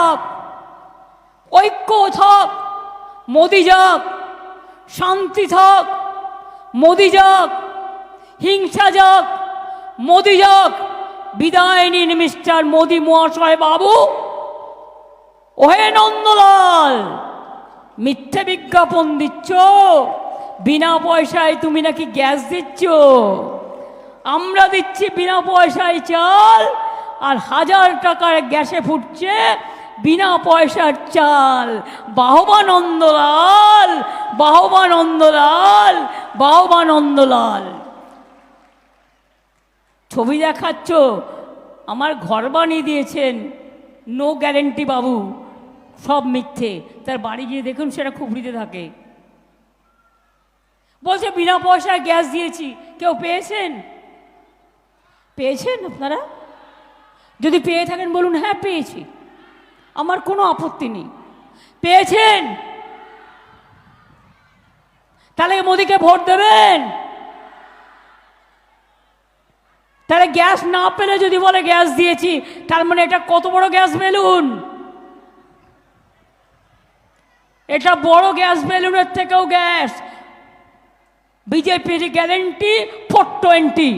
থাক ঐক্য থাক মোদি যাক শান্তি থাক মোদি যাক হিংসা যাক মোদি যাক বিদায় নিন মিস্টার মোদি মহাশয় বাবু। ওহে নন্দলাল, মিথ্যে বিজ্ঞাপন দিচ্ছ? বিনা পয়সায় তুমি নাকি গ্যাস দিচ্ছ? আমরা দিচ্ছি বিনা পয়সায় চাল, আর হাজার টাকার গ্যাসে ফুটছে বিনা পয়সার চাল বাহবা নন্দলাল বাহবা নন্দলাল বাহবা নন্দলাল ছবি দেখাচ্ছ? আমার ঘর বানিয়ে দিয়েছেন নো গ্যারেন্টি বাবু, সব মিথ্যে। তার বাড়ি গিয়ে দেখুন, সেটা খুবড়িতে থাকে। বলছে, বিনা পয়সায় গ্যাস দিয়েছি। কেউ পেয়েছেন? পেয়েছেন আপনারা? যদি পেয়ে থাকেন বলুন হ্যাঁ পেয়েছি। আমার কোনো আপত্তি নেই। পেয়েছেন? তাহলে মোদিকে ভোট দেবেন? তাহলে গ্যাস না পেলে যদি বলে গ্যাস দিয়েছি, তার মানে এটা কত বড় গ্যাস বেলুন? এটা বড় গ্যাস বেলুনের থেকেও গ্যাস। বিজেপির গ্যারেন্টি ফোর টোয়েন্টি।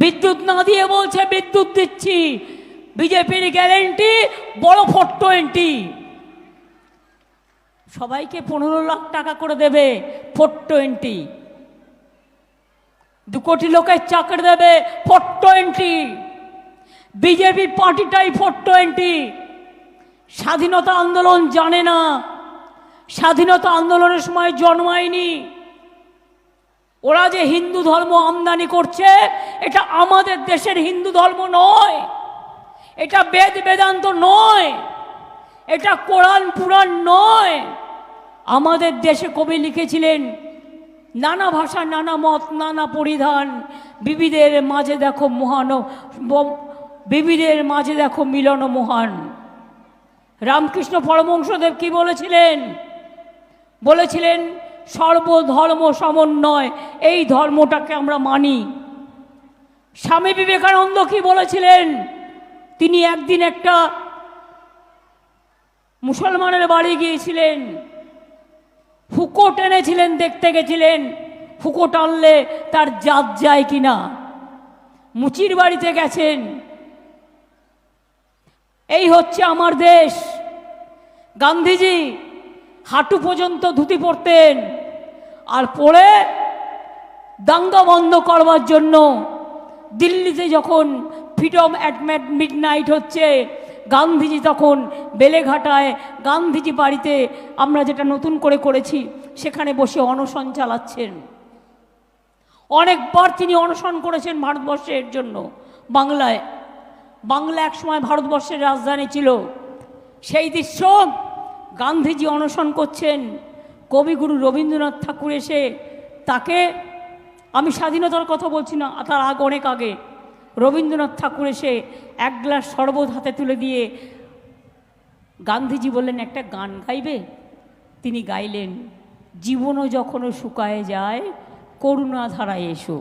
বিদ্যুৎ না দিয়ে বলছে, বিদ্যুৎ দিচ্ছি। বিজেপির গ্যারেন্টি, বড় ফোর টোয়েন্টি। সবাইকে পনেরো লাখ টাকা করে দেবে ফোর টোয়েন্টি। দু কোটি লোকের চাকরি দেবে ফোর টোয়েন্টি। বিজেপি পার্টিটাই ফোর টোয়েন্টি। স্বাধীনতা আন্দোলন জানে না। স্বাধীনতা আন্দোলনের সময় জন্মায়নি। ওরা যে হিন্দু ধর্ম আমদানি করছে, এটা আমাদের দেশের হিন্দু ধর্ম নয়। এটা বেদ বেদান্ত নয়। এটা কোরআন পুরাণ নয়। আমাদের দেশে কবি লিখেছিলেন, নানা ভাষা, নানা মত, নানা পরিধান বিবিধের মাঝে দেখো মহান ব- বিবিধের মাঝে দেখো মিলন মহান। রামকৃষ্ণ পরমংশদেব কি বলেছিলেন? বলেছিলেন সর্বধর্ম সমন্বয়, এই ধর্মটাকে আমরা মানি। স্বামী বিবেকানন্দ কি বলেছিলেন? তিনি একদিন একটা মুসলমানের বাড়ি গিয়েছিলেন। ফুকো টেনেছিলেন, দেখতে গেছিলেন। ফুকো টানলে তার জাত যায় কিনা। মুচির বাড়িতে গেছেন। এই হচ্ছে আমার দেশ। গান্ধীজি হাঁটু পর্যন্ত ধুতি পরতেন। আর পরে দাঙ্গা বন্ধ করবার জন্য দিল্লিতে যখন ফ্রিডম অ্যাট মিড নাইট হচ্ছে, গান্ধীজি তখন বেলেঘাটায় গান্ধীজি বাড়িতে আমরা যেটা নতুন করে করেছি, সেখানে বসে অনশন চালাচ্ছেন। অনেকবার তিনি অনশন করেছেন ভারতবর্ষের জন্য বাংলায়। বাংলা একসময় ভারতবর্ষের রাজধানী ছিল। সেই দৃশ্য গান্ধীজি অনশন করছেন, কবিগুরু রবীন্দ্রনাথ ঠাকুর এসে তাকে, আমি স্বাধীনতার কথা বলছি না তার আগ অনেক আগে, রবীন্দ্রনাথ ঠাকুর এসে এক গ্লাস শরবত হাতে তুলে দিয়ে গান্ধীজি বললেন, একটা গান গাইবে? তিনি গাইলেন, জীবনও যখনও শুকায় যায় করুণা ধারায় এসো।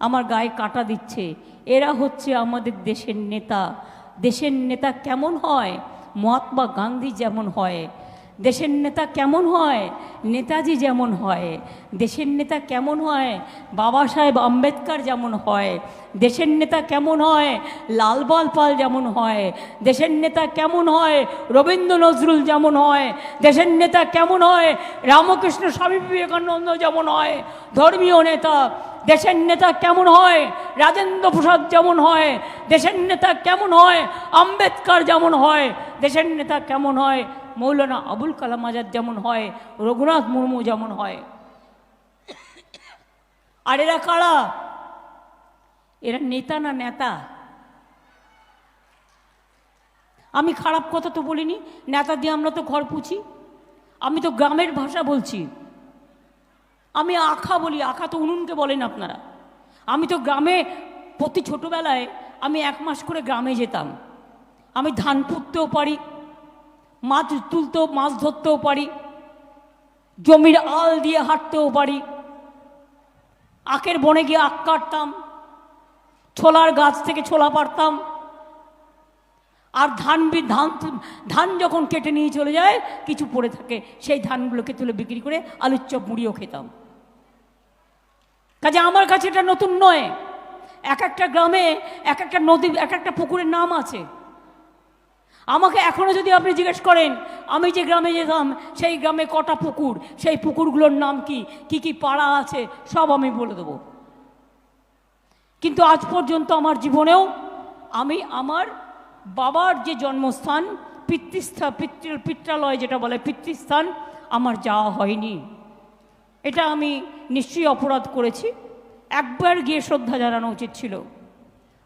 আমার গায়ে কাটা দিচ্ছে, এরা হচ্ছে আমাদের দেশের নেতা। দেশের নেতা কেমন হয়? মহাত্মা গান্ধী যেমন হয়, দেশের নেতা কেমন হয়? নেতাজি যেমন হয়, দেশের নেতা কেমন হয়? বাবা সাহেব আম্বেদকর যেমন হয় দেশের নেতা কেমন হয়? লালবাল পাল যেমন হয়। দেশের নেতা কেমন হয়? রবীন্দ্র নজরুল যেমন হয়। দেশের নেতা কেমন হয়? রামকৃষ্ণ স্বামী বিবেকানন্দ যেমন হয়। ধর্মীয় নেতা, দেশের নেতা কেমন হয়? রাজেন্দ্র প্রসাদ যেমন হয়। দেশের নেতা কেমন হয়? আম্বেদকর যেমন হয়। দেশের নেতা কেমন হয়? মৌলানা আবুল কালাম আজাদ যেমন হয়। রঘুনাথ মুর্মু যেমন হয়। আর এরা কারা? এরা নেতা না নেতা? আমি খারাপ কথা তো বলিনি, নেতা দিয়ে আমরা তো ঘর পুছি। আমি তো গ্রামের ভাষা বলছি। আমি আখা বলি, আখা তো উনুনকে বলেন আপনারা। আমি তো গ্রামে, প্রতি ছোটোবেলায় আমি এক মাস করে গ্রামে যেতাম। আমি ধান পুঁততেও পারি, মাছ তুলতেও, মাছ ধরতেও পারি, জমির আল দিয়ে হাঁটতেও পারি। আখের বনে গিয়ে আখ কাটতাম। ছোলার গাছ থেকে ছোলা পারতাম। আর ধান ধান ধান যখন কেটে নিয়ে চলে যায়, কিছু পড়ে থাকে, সেই ধানগুলোকে তুলে বিক্রি করে আলুর চপ মুড়িও খেতাম। কাজে আমার কাছে এটা নতুন নয়। এক একটা গ্রামে, এক একটা নদী, এক একটা পুকুরের নাম আছে। আমাকে এখনও যদি আপনি জিজ্ঞেস করেন, আমি যে গ্রামে যেতাম, সেই গ্রামে কটা পুকুর, সেই পুকুরগুলোর নাম কি কি কি পাড়া আছে, সব আমি বলে দেবো। কিন্তু আজ পর্যন্ত আমার জীবনেও আমি আমার বাবার যে জন্মস্থান, পিতৃস্থা, পিতৃ পিত্রালয় যেটা বলে, পিতৃস্থান আমার যাওয়া হয়নি। এটা আমি নিশ্চয়ই অপরাধ করেছি। একবার গিয়ে শ্রদ্ধা জানানো উচিত ছিল।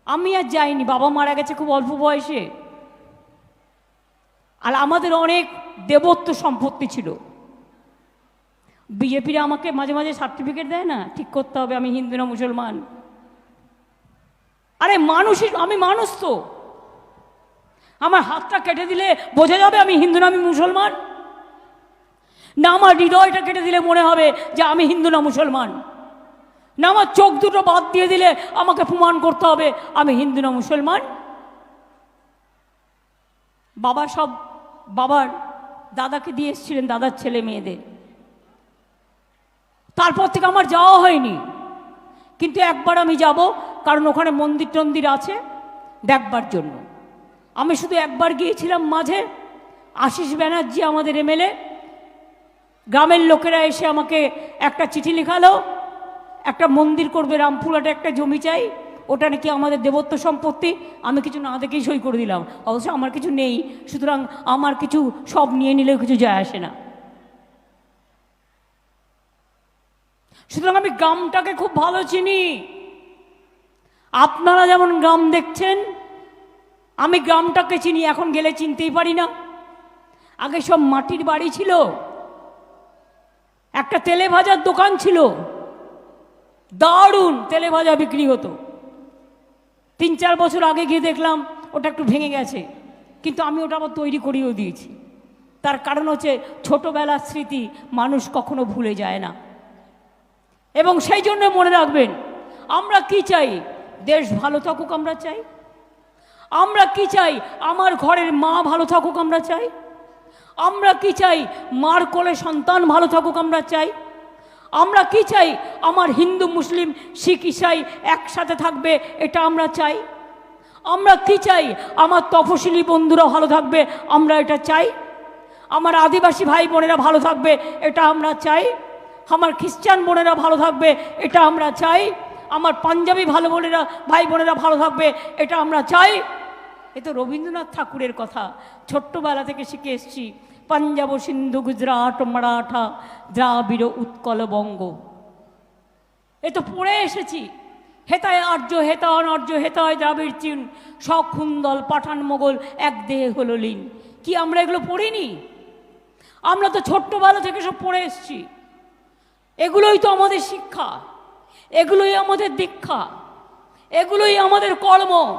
আমি আর যাইনি, বাবা মারা গেছে খুব অল্প বয়সে। আর আমাদের অনেক দেবত্ব সম্পত্তি ছিল। বিজেপিরা আমাকে মাঝে মাঝে সার্টিফিকেট দেয় না, ঠিক করতে হবে, আমি হিন্দু না মুসলমান। আরে মানুষই আমি মানুষ তো। আমার হাতটা কেটে দিলে বোঝা যাবে আমি হিন্দু না আমি মুসলমান? না আমার হৃদয়টা কেটে দিলে মনে হবে যে আমি হিন্দু না মুসলমান। না আমার চোখ দুটো বাদ দিয়ে দিলে আমাকে প্রমাণ করতে হবে, আমি হিন্দু না মুসলমান? বাবা সব বাবার দাদাকে দিয়ে এসেছিলেন, দাদার ছেলে মেয়েদের। তারপর থেকে আমার যাওয়া হয়নি। কিন্তু একবার আমি যাব কারণ ওখানে মন্দির টন্দির আছে দেখবার জন্য। আমি শুধু একবার গিয়েছিলাম মাঝে, আশিস ব্যানার্জি আমাদের এমএলএ গ্রামের লোকেরা এসে আমাকে একটা চিঠি লেখালো, একটা মন্দির করবে রামপুরহাটে একটা জমি চাই, ওটা নাকি আমাদের দেবত্ব সম্পত্তি, আমি কিছু না দেখেই সই করে দিলাম। অবশ্য আমার কিছু নেই, সুতরাং আমার কিছু সব নিয়ে নিলেও কিছু যায় আসে না। সুতরাং আমি গ্রামটাকে খুব ভালো চিনি। আপনারা যেমন গ্রাম দেখছেন, আমি গ্রামটাকে চিনি, এখন গেলে চিনতেই পারি না। আগে সব মাটির বাড়ি ছিল, একটা তেলে ভাজার দোকান ছিল। দারুণ তেলে ভাজা বিক্রি হতো। তিন চার বছর আগে গিয়ে দেখলাম, ওটা একটু ভেঙে গেছে। কিন্তু আমি ওটা আবার তৈরি করিয়েও দিয়েছি। তার কারণ হচ্ছে, ছোটোবেলার স্মৃতি মানুষ কখনো ভুলে যায় না। এবং সেই জন্য মনে রাখবেন, আমরা কি চাই? দেশ ভালো থাকুক আমরা চাই। আমরা কি চাই? আমার ঘরের মা ভালো থাকুক আমরা চাই। আমরা কি চাই? মার কোলে সন্তান ভালো থাকুক আমরা চাই। আমরা কি চাই? আমার হিন্দু, মুসলিম, শিখ, ইসাই একসাথে থাকবে, এটা আমরা চাই। আমরা কি চাই? আমার তপশিলি বন্ধুরা ভালো থাকবে, আমরা এটা চাই। আমার আদিবাসী ভাই বোনেরা ভালো থাকবে, এটা আমরা চাই। আমার খ্রিস্টান বোনেরা ভালো থাকবে, এটা আমরা চাই। আমার পাঞ্জাবি ভালো বোনেরা, ভাই বোনেরা ভালো থাকবে, এটা আমরা চাই। এ তো রবীন্দ্রনাথ ঠাকুরের কথা। ছোট্টবেলা থেকে শিখে এসছি, পাঞ্জাব সিন্ধু, গুজরাট, মারাঠা, দ্রাবিড়, উৎকল, বঙ্গ। এ তো পড়ে এসেছি। হেতায় আর্য হেতা অনার্য হেতায় দ্রাবিড় চীন সখুন্দল পাঠান মোগল, এক দেহে হলো লীন। কি আমরা এগুলো পড়িনি? আমরা তো ছোট্টবেলা থেকে সব পড়ে এসছি। এগুলোই তো আমাদের শিক্ষা। এগুলোই আমাদের দীক্ষা। এগুলোই আমাদের কর্ম।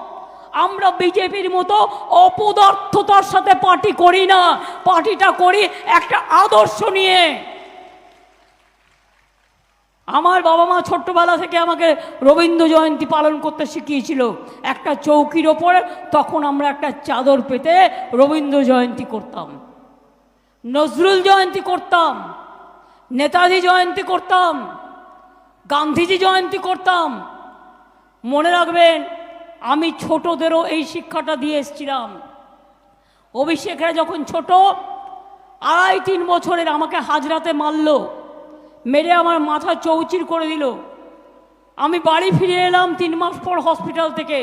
আমরা বিজেপির মতো অপদার্থতার সাথে পার্টি করি না। পার্টিটা করি একটা আদর্শ নিয়ে। আমার বাবা মা ছোট্টবেলা থেকে আমাকে রবীন্দ্র জয়ন্তী পালন করতে শিখিয়েছিল। একটা চৌকির ওপর তখন আমরা একটা চাদর পেতে রবীন্দ্র জয়ন্তী করতাম। নজরুল জয়ন্তী করতাম। নেতাজি জয়ন্তী করতাম। গান্ধীজি জয়ন্তী করতাম। মনে রাখবেন, আমি ছোটদেরও এই শিক্ষাটা দিয়ে এসছিলাম। অভিষেকরা যখন ছোট, আড়াই তিন বছরের আমাকে হাজরাতে মারল, মেরে আমার মাথা চৌচির করে দিল। আমি বাড়ি ফিরে এলাম তিন মাস পর হসপিটাল থেকে।